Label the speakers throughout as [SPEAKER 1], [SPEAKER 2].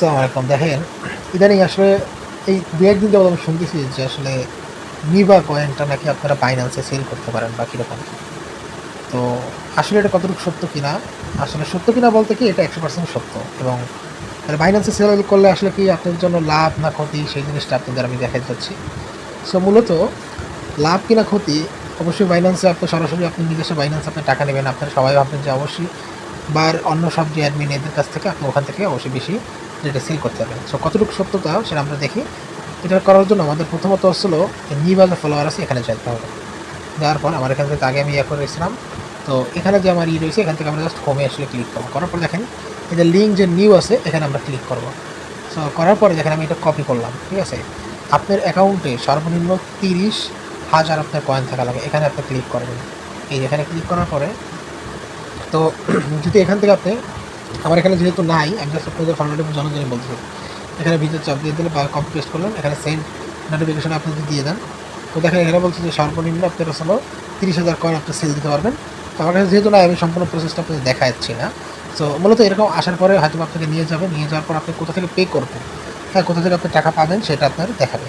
[SPEAKER 1] আসসালামু আলাইকুম দেখেন, ইদানিং আসলে এই দু একদিন যাবত আমি শুনতেছি যে আসলে নিবা কয়েনটা নাকি আপনারা বাইন্যান্সে সেল করতে পারেন বা কীরকম। তো আসলে এটা কতটুকু সত্য কিনা? আসলে সত্য কিনা বলতে কি এটা একশো পার্সেন্ট সত্য এবং বাইন্যান্সে সেল করলে আসলে কি আপনার জন্য লাভ না ক্ষতি সেই জিনিসটা আপনাদের আমি দেখাতে যাচ্ছি। সো মূলত লাভ কিনা ক্ষতি অবশ্যই বাইন্যান্সে আপনি সরাসরি আপনি নিজস্ব বাইন্যান্সে আপনি টাকা নেবেন, আপনারা সবাই ভাববেন যে অবশ্যই। বা অন্য সব যে অ্যাডমিন এদের কাছ থেকে আপনি ওখান থেকে অবশ্যই বেশি রেটে সিল করতে হবে। সো কতটুকু সত্যতা সেটা আমরা দেখি। এটা করার জন্য আমাদের প্রথমত হচ্ছিল নিবাজের ফলোয়ার আছে, এখানে যেতে হবে। যাওয়ার পর আমার এখান থেকে আগে আমি ইয়ে করে রেখেছিলাম। তো এখানে যে আমার ই রয়েছে, এখান থেকে আমরা জাস্ট হোমে আসলে ক্লিক করব। করার পর দেখেন যে লিঙ্ক যে নিউ আছে, এখানে আমরা ক্লিক করব। সো করার পরে দেখেন আমি এটা কপি করলাম, ঠিক আছে? আপনার অ্যাকাউন্টে সর্বনিম্ন তিরিশ হাজার আপনার কয়েন থাকা লাগে। এখানে আপনি ক্লিক করবেন। এই এখানে ক্লিক করার পরে, তো যদি এখান থেকে আপনি আমার এখানে যেহেতু নাই, আমি জাস্ট আপনাদের ফর্মেটে বোঝানোর জন্য বলছি। এখানে ভিতর চাপ দিয়ে দিলে বা কপি পেস্ট করলেন, এখানে সেন্ড নোটিফিকেশন আপনি যদি দিয়ে দেন। তো দেখেন এখানে বলছে যে সর্বনিম্ন আপনার হলো তিরিশ হাজার কয়েন আপনি সেল দিতে পারবেন। তো আমার কাছে যেহেতু নাই, আমি সম্পূর্ণ প্রসেসটা আপনাদের দেখা যাচ্ছি না। তো মূলত এরকম আসার পরে হয়তো আপনাকে নিয়ে যাবে নিয়ে যাওয়ার পর আপনি কোথা থেকে পে করবেন হ্যাঁ কোথা থেকে আপনি টাকা পাবেন সেটা আপনার দেখাবে।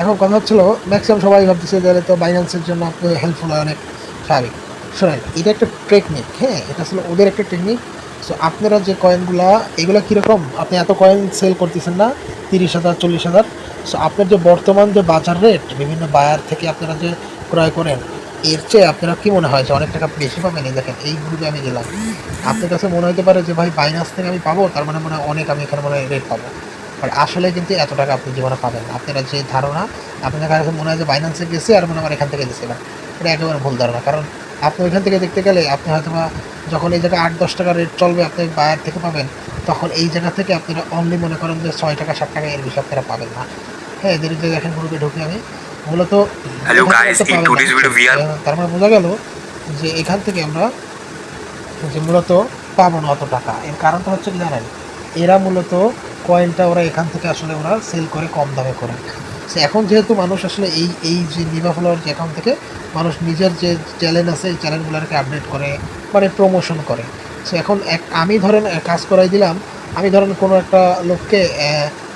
[SPEAKER 1] এখন কথা হচ্ছিল ম্যাক্সিমাম সবাই ভাবতেছে যে তো বাইন্যান্সের জন্য আপনি হেল্পফুল হয় অনেক। স্বাভাবিক। শোনেন, এটা একটা টেকনিক হ্যাঁ এটা আসলে ওদের একটা টেকনিক সো আপনারা যে কয়েনগুলা এগুলো কীরকম? আপনি এত কয়েন সেল করতেছেন না, তিরিশ হাজার, চল্লিশ হাজার। সো আপনার যে বর্তমান যে বাজার রেট বিভিন্ন বায়ার থেকে আপনারা যে ক্রয় করেন, এর চেয়ে আপনারা কি মনে হয় যে অনেক টাকা বেশি পাবেন? এই দেখেন, এই গ্রুপে আমি গেলাম আপনার কাছে মনে হতে পারে যে, ভাই বাইনাস থেকে আমি পাবো, তার মানে মনে হয় অনেক আমি এখানে মনে হয় রেট পাবো। আর আসলে কিন্তু এত টাকা আপনি জীবনে পাবেন আপনারা যে ধারণা আপনার কাছে মনে হয় যে বাইন্যান্সে গেছে, আর মনে আমার এখান থেকে গেছিলাম এটা একেবারে ভুল ধারণা। কারণ আপনি ওইখান থেকে দেখতে গেলে, আপনি হয়তো বা যখন এই জায়গায় আট দশ টাকা রেট চলবে আপনি বায়ার থেকে পাবেন তখন এই জায়গা থেকে আপনারা অনলি মনে করেন যে ছয় টাকা সাত টাকা এর বেশি আপনারা পাবেন না। হ্যাঁ এদের যে দেখেন গ্রুপে ঢুকে আমি। মূলত তার মানে বোঝা গেল যে এখান থেকে আমরা যে মূলত পাবো না অত টাকা। এর কারণটা হচ্ছে কি জানেন? এরা মূলত কয়েনটা ওরা এখান থেকে আসলে ওরা সেল করে কম দামে করে। এখন যেহেতু মানুষ আসলে এই এই যে নিভা ফলোয়ার যে অ্যাকাউন্ট থেকে মানুষ নিজের যে চ্যানেল আছে, এই চ্যানেলগুলোকে আপডেট করে মানে প্রমোশন করে। সো এখন এক, আমি ধরেন কাজ করাই দিলাম, আমি ধরেন কোনো একটা লোককে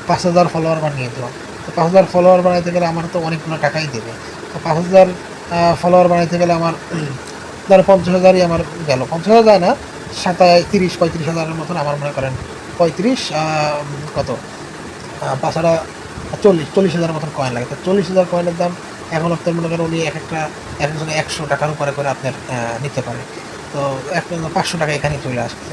[SPEAKER 1] পাঁচ হাজার ফলোয়ার বানিয়ে দিলাম। তো পাঁচ হাজার ফলোয়ার বানাইতে গেলে আমার তো অনেকগুলো টাকাই দেবে। তো পাঁচ হাজার ফলোয়ার বানাইতে গেলে আমার ধরো পঞ্চাশ হাজারই আমার গেল। পঞ্চাশ হাজার না সাতাশ তিরিশ, পঁয়ত্রিশ হাজারের মতন আমার মনে করেন। পঁয়ত্রিশ কত? হাজার চল্লিশ চল্লিশ হাজার মতন কয়েন লাগে। তো চল্লিশ হাজার কয়েনের দাম এখন আপনার মনে করেন উনি এক একটা, এক একজনে একশো টাকার উপরে করে আপনার নিতে পারে। তো এক পাঁচশো টাকা এখানে চলে আসছে।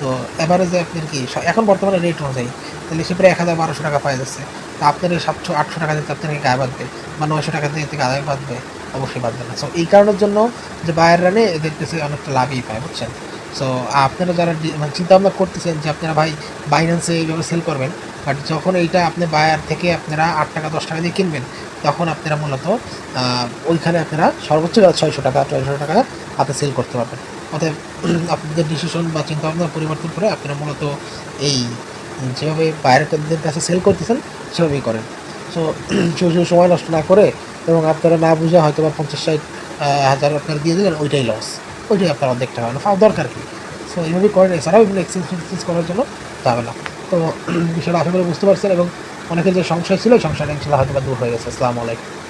[SPEAKER 1] তো অ্যাভারেজে আপনার কি, এখন বর্তমানে রেট অনুযায়ী, তাহলে সে প্রায় এক হাজার বারোশো টাকা পাওয়া যাচ্ছে। তা আপনার সাতশো, আটশো টাকা দিতে আপনাকে গায়ে বাঁধবে, বা নয়শো টাকা দিয়ে থেকে আদায় বাঁধবে, অবশ্যই বাঁধবে না। সো এই কারণের জন্য যে বায়াররা নেই, এদের কাছে অনেকটা লাভই পায়, বুঝছেন? সো আপনারা যারা মানে চিন্তা ভাবনা করতেছেন যে আপনারা ভাই বাইন্যান্সে এইভাবে সেল করবেন বাট যখন এইটা আপনি বায়ার থেকে আপনারা আট টাকা, দশ টাকা দিয়ে কিনবেন, তখন আপনারা মূলত ওইখানে আপনারা সর্বোচ্চ ছয়শো টাকা ছয়শো টাকা হাতে সেল করতে পারবেন। অতএব আপনাদের ডিসিশন বা চিন্তা ভাবনা পরিবর্তন করে আপনারা মূলত এই, যেভাবে বায়ারদের কাছে সেল করতেছেন, সেভাবেই করেন। সো সময় নষ্ট না করে এবং আপনারা না বুঝে হয়তো বা পঞ্চাশ ষাট হাজার আপনারা দিয়ে দিলেন, ওইটাই লস ওইটাই আপনার অর্ধেক টাকা না দরকার কি? সো এইভাবেই করেন। এছাড়াও এগুলো এক্সচেঞ্জ করার জন্য না তো বিষয়টা আশা করে বুঝতে পারছেন এবং অনেকের যে সংশয় ছিল সংশয় ইনশাল্লাহ হয়তো দূর হয়ে গেছে। আসসালামু আলাইকুম।